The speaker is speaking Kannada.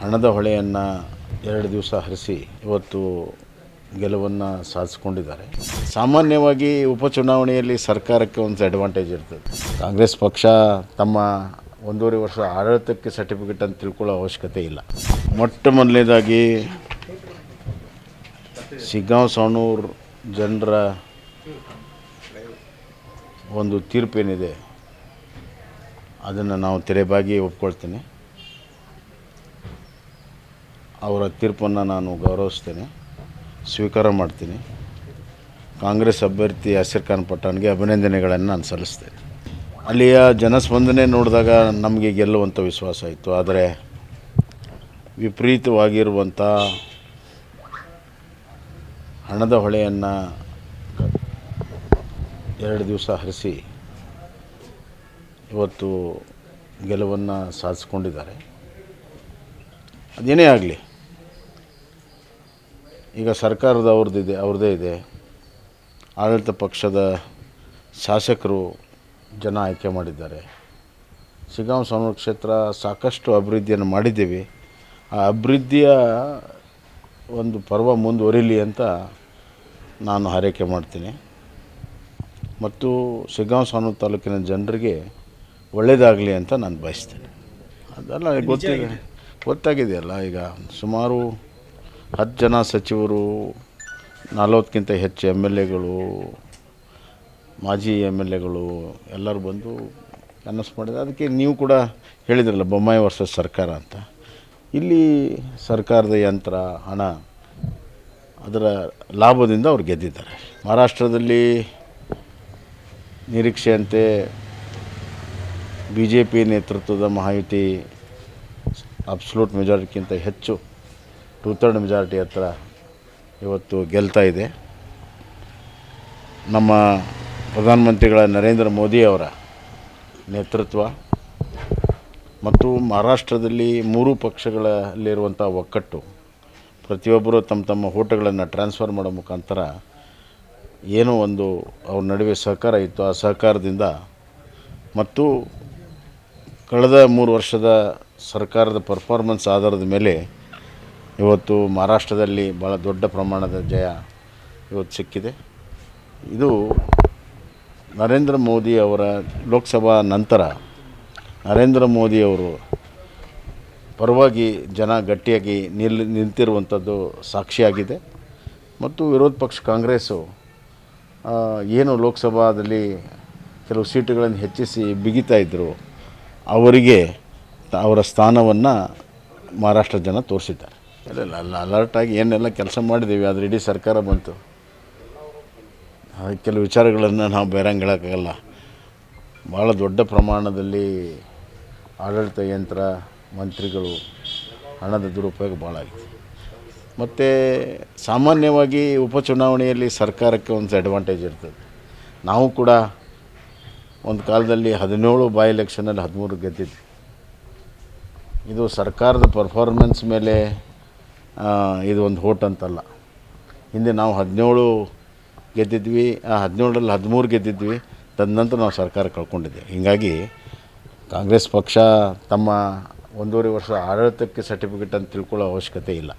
ಹಣದ ಹೊಳೆಯನ್ನು ಎರಡು ದಿವಸ ಹರಿಸಿ ಇವತ್ತು ಗೆಲುವನ್ನು ಸಾಧಿಸ್ಕೊಂಡಿದ್ದಾರೆ. ಸಾಮಾನ್ಯವಾಗಿ ಉಪಚುನಾವಣೆಯಲ್ಲಿ ಸರ್ಕಾರಕ್ಕೆ ಒಂದು ಅಡ್ವಾಂಟೇಜ್ ಇರ್ತದೆ. ಕಾಂಗ್ರೆಸ್ ಪಕ್ಷ ತಮ್ಮ ಒಂದೂವರೆ ವರ್ಷ ಆಡಳಿತಕ್ಕೆ ಸರ್ಟಿಫಿಕೇಟ್ ಅಂತ ತಿಳ್ಕೊಳ್ಳೋ ಅವಶ್ಯಕತೆ ಇಲ್ಲ. ಮೊಟ್ಟ ಮೊದಲನೇದಾಗಿ ಸಿಗ್ಗಾಂವ್ ಸಾಣೂರು ಜನರ ಒಂದು ತೀರ್ಪೇನಿದೆ. ಅದನ್ನು ನಾವು ತೆರೆಬಾಗಿ ಒಪ್ಕೊಳ್ತೇನೆ. ಅವರ ತೀರ್ಪನ್ನು ನಾನು ಗೌರವಿಸ್ತೇನೆ, ಸ್ವೀಕಾರ ಮಾಡ್ತೀನಿ. ಕಾಂಗ್ರೆಸ್ ಅಭ್ಯರ್ಥಿ ಅಸಿರ್ ಖಾನ್ ಪಠಾಣ್ಗೆ ಅಭಿನಂದನೆಗಳನ್ನು ನಾನು ಸಲ್ಲಿಸ್ತೇನೆ. ಅಲ್ಲಿಯ ಜನಸ್ಪಂದನೆ ನೋಡಿದಾಗ ನಮಗೆ ಗೆಲ್ಲುವಂಥ ವಿಶ್ವಾಸ ಇತ್ತು. ಆದರೆ ವಿಪರೀತವಾಗಿರುವಂಥ ಹಣದ ಹೊಳೆಯನ್ನು ಎರಡು ದಿವಸ ಹರಿಸಿ ಇವತ್ತು ಗೆಲುವನ್ನು ಸಾಧಿಸ್ಕೊಂಡಿದ್ದಾರೆ. ಅದೇನೇ ಆಗಲಿ ಈಗ ಸರ್ಕಾರದ ಅವ್ರದ್ದಿದೆ ಅವ್ರದ್ದೇ ಇದೆ. ಆಡಳಿತ ಪಕ್ಷದ ಶಾಸಕರು ಜನ ಆಯ್ಕೆ ಮಾಡಿದ್ದಾರೆ. ಶಿಗಾಂವ್ ಸೋಮವಾರ ಕ್ಷೇತ್ರ ಸಾಕಷ್ಟು ಅಭಿವೃದ್ಧಿಯನ್ನು ಮಾಡಿದ್ದೀವಿ. ಆ ಅಭಿವೃದ್ಧಿಯ ಒಂದು ಪರ್ವ ಮುಂದುವರಿಲಿ ಅಂತ ನಾನು ಹಾರೈಕೆ ಮಾಡ್ತೀನಿ. ಮತ್ತು ಶಿಗಾಂವ್ ಸಾನೂರು ತಾಲೂಕಿನ ಜನರಿಗೆ ಒಳ್ಳೆಯದಾಗಲಿ ಅಂತ ನಾನು ಬಯಸ್ತೇನೆ. ಅದೆಲ್ಲ ಗೊತ್ತಿದೆ. ಗೊತ್ತಾಗಿದೆಯಲ್ಲ ಈಗ ಸುಮಾರು ಹತ್ತು ಜನ ಸಚಿವರು, ನಲವತ್ತಕ್ಕಿಂತ ಹೆಚ್ಚು ಎಂ ಎಲ್ ಎಗಳು, ಮಾಜಿ ಎಂ ಎಲ್ ಎಗಳು, ಎಲ್ಲರೂ ಬಂದು ಅನೌನ್ಸ್ ಮಾಡಿದ್ದಾರೆ ಅದಕ್ಕೆ ನೀವು ಕೂಡ ಹೇಳಿದ್ರಲ್ಲ, ಬೊಮ್ಮಾಯಿ ವರ್ಸಸ್ ಸರ್ಕಾರ ಅಂತ. ಇಲ್ಲಿ ಸರ್ಕಾರದ ಯಂತ್ರ, ಹಣ, ಅದರ ಲಾಭದಿಂದ ಅವ್ರು ಗೆದ್ದಿದ್ದಾರೆ. ಮಹಾರಾಷ್ಟ್ರದಲ್ಲಿ ನಿರೀಕ್ಷೆಯಂತೆ ಬಿ ಜೆ ಪಿ ನೇತೃತ್ವದ ಮಹಾಯುತಿ ಅಬ್ಸಲ್ಯೂಟ್ ಮೆಜಾರಿಟಿಗಿಂತ ಹೆಚ್ಚು ಟೂ ಥರ್ಡ್ ಮೆಜಾರಿಟಿ ಹತ್ರ ಇವತ್ತು ಗೆಲ್ತಾ ಇದೆ. ನಮ್ಮ ಪ್ರಧಾನಮಂತ್ರಿಗಳ ನರೇಂದ್ರ ಮೋದಿ ಅವರ ನೇತೃತ್ವ ಮತ್ತು ಮಹಾರಾಷ್ಟ್ರದಲ್ಲಿ ಮೂರು ಪಕ್ಷಗಳಲ್ಲಿರುವಂಥ ಒಕ್ಕಟ್ಟು, ಪ್ರತಿಯೊಬ್ಬರು ತಮ್ಮ ತಮ್ಮ ಹೋಟೆಗಳನ್ನು ಟ್ರಾನ್ಸ್ಫರ್ ಮಾಡೋ ಮುಖಾಂತರ ಏನೋ ಒಂದು ಅವ್ರ ನಡುವೆ ಸಹಕಾರ ಇತ್ತು. ಆ ಸಹಕಾರದಿಂದ ಮತ್ತು ಕಳೆದ ಮೂರು ವರ್ಷದ ಸರ್ಕಾರದ ಪರ್ಫಾರ್ಮೆನ್ಸ್ ಆಧಾರದ ಮೇಲೆ ಇವತ್ತು ಮಹಾರಾಷ್ಟ್ರದಲ್ಲಿ ಭಾಳ ದೊಡ್ಡ ಪ್ರಮಾಣದ ಜಯ ಇವತ್ತು ಸಿಕ್ಕಿದೆ. ಇದು ನರೇಂದ್ರ ಮೋದಿ ಅವರ ಲೋಕಸಭಾ ನಂತರ ನರೇಂದ್ರ ಮೋದಿಯವರು ಪರವಾಗಿ ಜನ ಗಟ್ಟಿಯಾಗಿ ನಿಲ್ ನಿಂತಿರುವಂಥದ್ದು ಸಾಕ್ಷಿಯಾಗಿದೆ. ಮತ್ತು ವಿರೋಧ ಪಕ್ಷ ಕಾಂಗ್ರೆಸ್ಸು ಏನು ಲೋಕಸಭಾದಲ್ಲಿ ಕೆಲವು ಸೀಟುಗಳನ್ನು ಹೆಚ್ಚಿಸಿ ಬಿಗಿತಾ ಇದ್ದರು ಅವರಿಗೆ ಅವರ ಸ್ಥಾನವನ್ನು ಮಹಾರಾಷ್ಟ್ರ ಜನ ತೋರಿಸಿದ್ದಾರೆ. ಇಲ್ಲ ಅಲ್ಲ ಅಲರ್ಟಾಗಿ ಏನೆಲ್ಲ ಕೆಲಸ ಮಾಡಿದ್ದೀವಿ ಆದರೆ ಇಡೀ ಸರ್ಕಾರ ಬಂತು. ಕೆಲವು ವಿಚಾರಗಳನ್ನು ನಾವು ಬೇರಂಗೆ ಹೇಳೋಕ್ಕಾಗಲ್ಲ ಭಾಳ ದೊಡ್ಡ ಪ್ರಮಾಣದಲ್ಲಿ ಆಡಳಿತ ಯಂತ್ರ, ಮಂತ್ರಿಗಳು ಹಣದ ದುರುಪಯೋಗ ಭಾಳ ಆಗಿದೆ. ಮತ್ತು ಸಾಮಾನ್ಯವಾಗಿ ಉಪಚುನಾವಣೆಯಲ್ಲಿ ಸರ್ಕಾರಕ್ಕೆ ಒಂದು ಅಡ್ವಾಂಟೇಜ್ ಇರ್ತದೆ. ನಾವು ಕೂಡ ಒಂದು ಕಾಲದಲ್ಲಿ ಹದಿನೇಳು ಬೈ ಎಲೆಕ್ಷನಲ್ಲಿ ಹದಿಮೂರು ಗೆದ್ದಿದ್ವಿ. ಇದು ಸರ್ಕಾರದ ಪರ್ಫಾರ್ಮೆನ್ಸ್ ಮೇಲೆ ಇದು ಒಂದು ಹೋಟ್ ಅಂತಲ್ಲ. ಹಿಂದೆ ನಾವು ಹದಿನೇಳು ಗೆದ್ದಿದ್ವಿ, ಆ, ಹದಿನೇಳರಲ್ಲಿ ಹದಿಮೂರು ಗೆದ್ದಿದ್ವಿ ತದನಂತರ ನಾವು ಸರ್ಕಾರ ಕಳ್ಕೊಂಡಿದ್ದೆ. ಹೀಗಾಗಿ ಕಾಂಗ್ರೆಸ್ ಪಕ್ಷ ತಮ್ಮ ಒಂದೂವರೆ ವರ್ಷ ಆಡಳಿತಕ್ಕೆ ಸರ್ಟಿಫಿಕೇಟ್ ಅಂತ ತಿಳ್ಕೊಳ್ಳೋ ಅವಶ್ಯಕತೆ ಇಲ್ಲ.